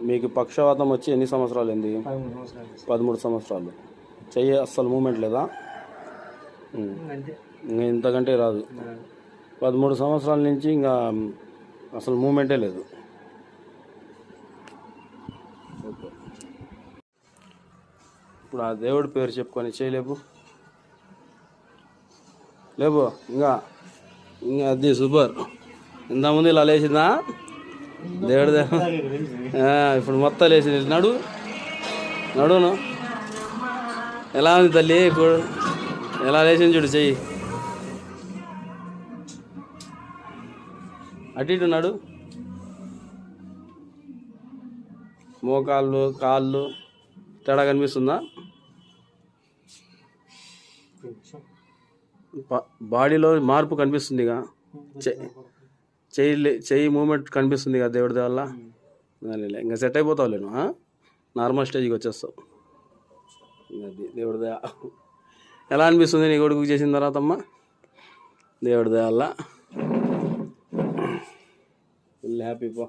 మీకు పక్షవాతం వచ్చి ఎన్ని సంవత్సరాలు అయింది? పదమూడు సంవత్సరాలు చెయ్యి అస్సలు మూమెంట్ లేదా? ఇంకా ఇంతకంటే రాదు. పదమూడు సంవత్సరాల నుంచి ఇంకా అసలు మూమెంటే లేదు. ఇప్పుడు ఆ దేవుడి పేరు చెప్పుకొని చేయలేపు లేపు. ఇంకా. ఇంకా అది సూపర్. ఇంతకుముందు ఇలా లేచిందా? దేవుడి ఇప్పుడు మొత్తం లేచింది నడు. నడును ఎలా ఉంది తల్లి? ఇప్పుడు ఎలా లేచింది చూడు చెయ్యి. అటు ఇటు నడు. మోకాళ్ళు కాళ్ళు తేడా కనిపిస్తుందా? బాడీలో మార్పు కనిపిస్తుందిగా చె- చెయ్యి లే- చెయ్యి మూమెంట్ కనిపిస్తుందిగా దేవుడి వల్ల. ఇంకా సెట్ అయిపోతావు లేను నార్మల్ స్టేజ్కి వచ్చేస్తావు. అది దేవుడి దయ. ఎలా అనిపిస్తుంది నీ కొడుకు చేసిన తర్వాత అమ్మ? దేవుడి దయ వల్ల. ఫుల్ హ్యాపీ పో.